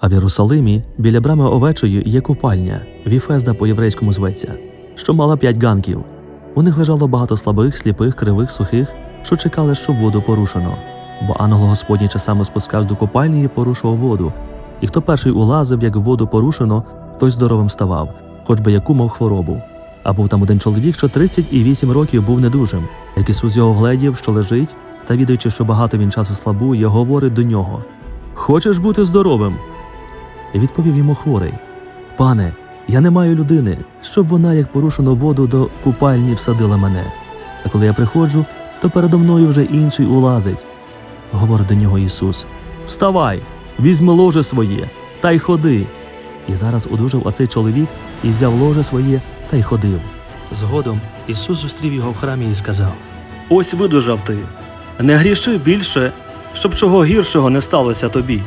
А в Єрусалимі біля брами овечої є купальня, Віфезда по-єврейському зветься, що мала п'ять ганків. У них лежало багато слабих, сліпих, кривих, сухих, що чекали, щоб воду порушено. Бо ангел Господній часами спускався до купальні і порушував воду. І хто перший улазив, як воду порушено, той здоровим ставав, хоч би яку мав хворобу. А був там один чоловік, що 38 років був недужим, як Ісус його вгледів, що лежить, та відаючи, що багато він часу слабує, говорить до нього: Хочеш бути здоровим? Відповів йому хворий: Пане, я не маю людини, щоб вона, як порушено воду до купальні, всадила мене. А коли я приходжу, то передо мною вже інший улазить. Говорить до нього Ісус: Вставай, візьми ложе своє та й ходи. І зараз одужав оцей чоловік і взяв ложе своє та й ходив. Згодом Ісус зустрів його в храмі і сказав: Ось видужав ти, не гріши більше, щоб чого гіршого не сталося тобі.